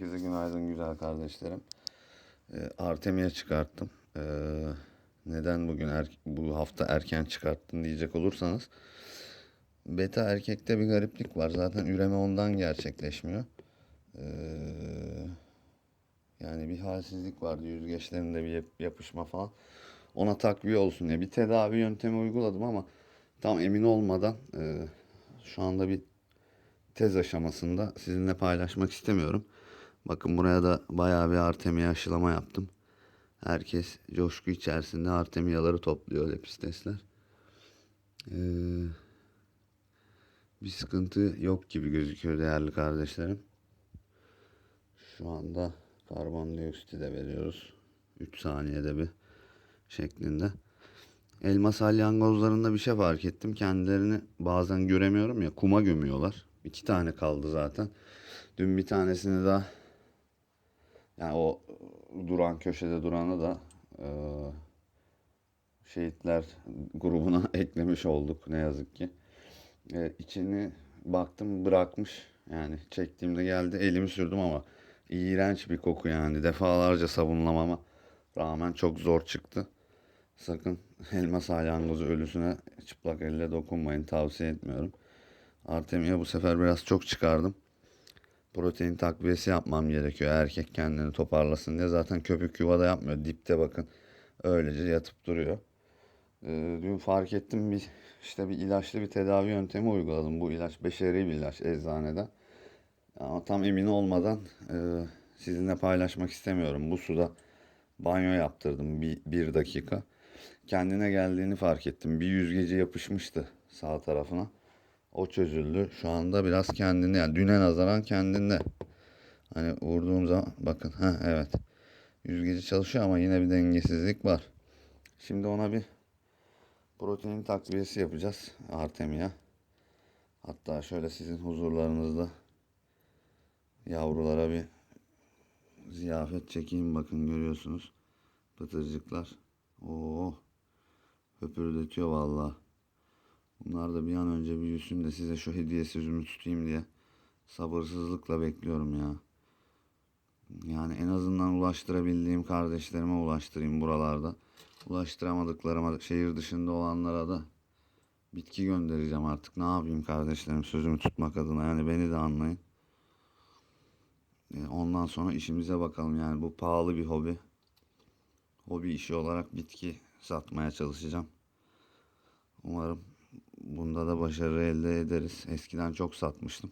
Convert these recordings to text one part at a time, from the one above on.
Herkese günaydın güzel kardeşlerim. Ee, Artemia çıkarttım. Ee, neden bugün er- bu hafta erken çıkarttın diyecek olursanız beta erkekte bir gariplik var. Zaten üreme ondan gerçekleşmiyor. Ee, yani bir halsizlik vardı yüzgeçlerinde bir yap- yapışma falan. Ona takviye olsun diye bir tedavi yöntemi uyguladım ama tam emin olmadan e, şu anda bir tez aşamasında sizinle paylaşmak istemiyorum. Bakın buraya da bayağı bir artemia aşılama yaptım. Herkes coşku içerisinde artemiyaları topluyor lepistesler. Ee, bir sıkıntı yok gibi gözüküyor değerli kardeşlerim. Şu anda karbondioksiti de veriyoruz. 3 saniyede bir şeklinde. Elma salyangozlarında bir şey fark ettim. Kendilerini bazen göremiyorum ya kuma gömüyorlar. İki tane kaldı zaten. Dün bir tanesini daha yani o duran köşede duranı da e, şehitler grubuna eklemiş olduk ne yazık ki. E, içini baktım bırakmış. Yani çektiğimde geldi elimi sürdüm ama iğrenç bir koku yani. Defalarca sabunlamama rağmen çok zor çıktı. Sakın elma salyangozu ölüsüne çıplak elle dokunmayın tavsiye etmiyorum. Artemia bu sefer biraz çok çıkardım. Protein takviyesi yapmam gerekiyor erkek kendini toparlasın diye. Zaten köpük yuvada yapmıyor. Dipte bakın öylece yatıp duruyor. Ee, dün fark ettim bir işte bir ilaçlı bir tedavi yöntemi uyguladım. Bu ilaç beşeri bir ilaç eczaneden. Ama tam emin olmadan e, sizinle paylaşmak istemiyorum. Bu suda banyo yaptırdım bir, bir dakika. Kendine geldiğini fark ettim. Bir yüzgeci yapışmıştı sağ tarafına. O çözüldü. Şu anda biraz kendinde yani düne nazaran kendinde. Hani vurduğum zaman bakın ha evet. Yüzgeci çalışıyor ama yine bir dengesizlik var. Şimdi ona bir protein takviyesi yapacağız Artemia. Hatta şöyle sizin huzurlarınızda yavrulara bir ziyafet çekeyim bakın görüyorsunuz. Pıtırcıklar. Oo. Höpürdetiyor vallahi. Bunlar da bir an önce büyüsün de size şu hediyesiz ürünü tutayım diye sabırsızlıkla bekliyorum ya. Yani en azından ulaştırabildiğim kardeşlerime ulaştırayım buralarda. Ulaştıramadıklarıma şehir dışında olanlara da bitki göndereceğim artık. Ne yapayım kardeşlerim sözümü tutmak adına yani beni de anlayın. E, Ondan sonra işimize bakalım yani bu pahalı bir hobi. Hobi işi olarak bitki satmaya çalışacağım. Umarım bunda da başarı elde ederiz. Eskiden çok satmıştım.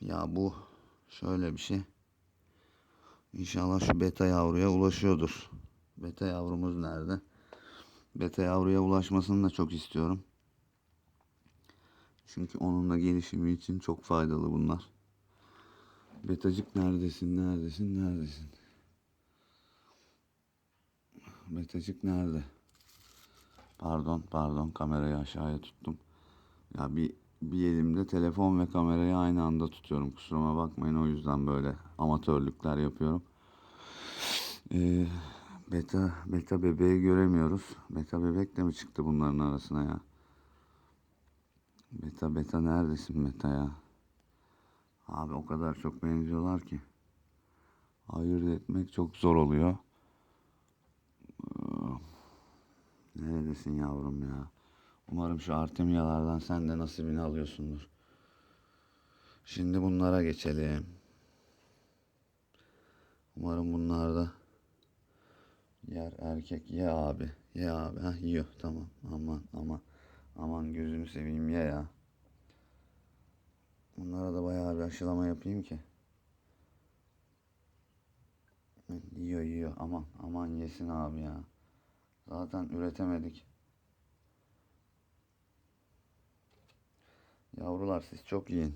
Ya bu şöyle bir şey. İnşallah şu beta yavruya ulaşıyordur. Beta yavrumuz nerede? Beta yavruya ulaşmasını da çok istiyorum. Çünkü onun da gelişimi için çok faydalı bunlar. Betacık neredesin, neredesin, neredesin? Betacık nerede? Pardon, pardon kamerayı aşağıya tuttum. Ya bir bir elimde telefon ve kamerayı aynı anda tutuyorum. Kusuruma bakmayın o yüzden böyle amatörlükler yapıyorum. Ee, beta beta bebeği göremiyoruz. Beta bebek de mi çıktı bunların arasına ya? Beta beta neredesin beta ya? Abi o kadar çok benziyorlar ki. Ayırt etmek çok zor oluyor. Neredesin yavrum ya? Umarım şu Artemiyalardan sen de nasibini alıyorsundur. Şimdi bunlara geçelim. Umarım bunlar da yer erkek ye abi. Ye abi. Heh, yiyor tamam. Aman aman. Aman gözünü seveyim ye ya. Bunlara da bayağı bir aşılama yapayım ki. Yiyor yiyor. Aman aman yesin abi ya. Zaten üretemedik. Yavrular siz çok yiyin.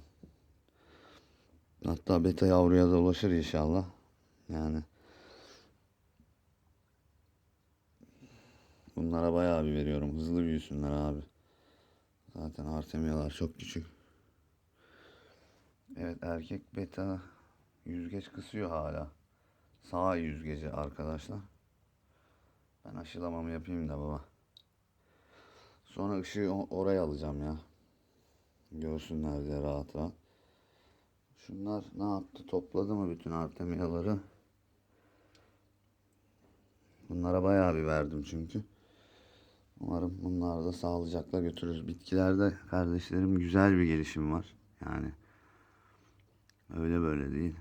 Hatta beta yavruya da ulaşır inşallah. Yani bunlara bayağı bir veriyorum. Hızlı büyüsünler abi. Zaten artemiyalar çok küçük. Evet erkek beta yüzgeç kısıyor hala. Sağ yüzgeci arkadaşlar. Ben aşılamamı yapayım da baba. Sonra ışığı oraya alacağım ya. Görsünler diye rahat rahat. Şunlar ne yaptı? Topladı mı bütün artemiyaları? Bunlara bayağı bir verdim çünkü. Umarım bunlar da sağlıcakla götürürüz. Bitkilerde kardeşlerim güzel bir gelişim var. Yani öyle böyle değil.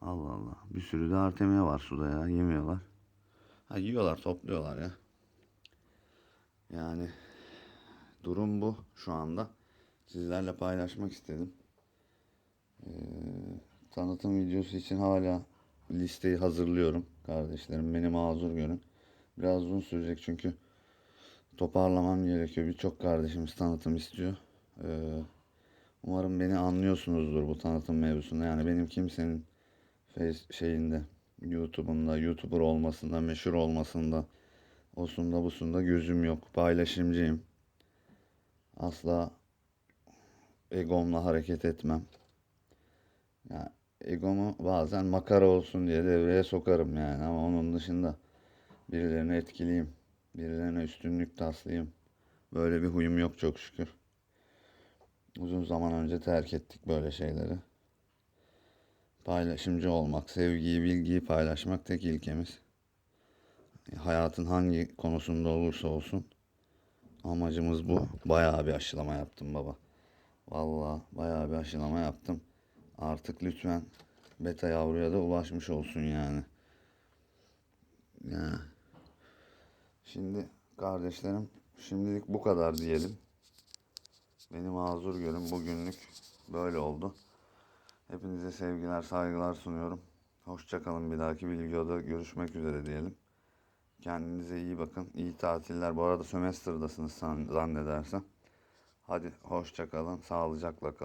Allah Allah. Bir sürü de artemiya var suda ya. Yemiyorlar. Ha yiyorlar, topluyorlar ya. Yani durum bu şu anda. Sizlerle paylaşmak istedim. Ee, tanıtım videosu için hala listeyi hazırlıyorum kardeşlerim. Beni mazur görün. Biraz uzun sürecek çünkü toparlamam gerekiyor. Birçok kardeşimiz tanıtım istiyor. Ee, umarım beni anlıyorsunuzdur bu tanıtım mevzusunda. Yani benim kimsenin face şeyinde YouTube'unda, YouTuber olmasında, meşhur olmasında, osunda busunda gözüm yok. Paylaşımcıyım. Asla egomla hareket etmem. Ya egomu bazen makara olsun diye devreye sokarım yani ama onun dışında birilerini etkileyeyim. Birilerine üstünlük taslayayım. Böyle bir huyum yok çok şükür. Uzun zaman önce terk ettik böyle şeyleri. Paylaşımcı olmak, sevgiyi, bilgiyi paylaşmak tek ilkemiz. Hayatın hangi konusunda olursa olsun amacımız bu. Bayağı bir aşılama yaptım baba. Vallahi bayağı bir aşılama yaptım. Artık lütfen beta yavruya da ulaşmış olsun yani. Ya. Şimdi kardeşlerim şimdilik bu kadar diyelim. Beni mazur görün bugünlük böyle oldu. Hepinize sevgiler saygılar sunuyorum. Hoşçakalın bir dahaki videoda görüşmek üzere diyelim. Kendinize iyi bakın. İyi tatiller. Bu arada sömestr'dasınız zannedersem. Hadi hoşçakalın. Sağlıcakla kalın.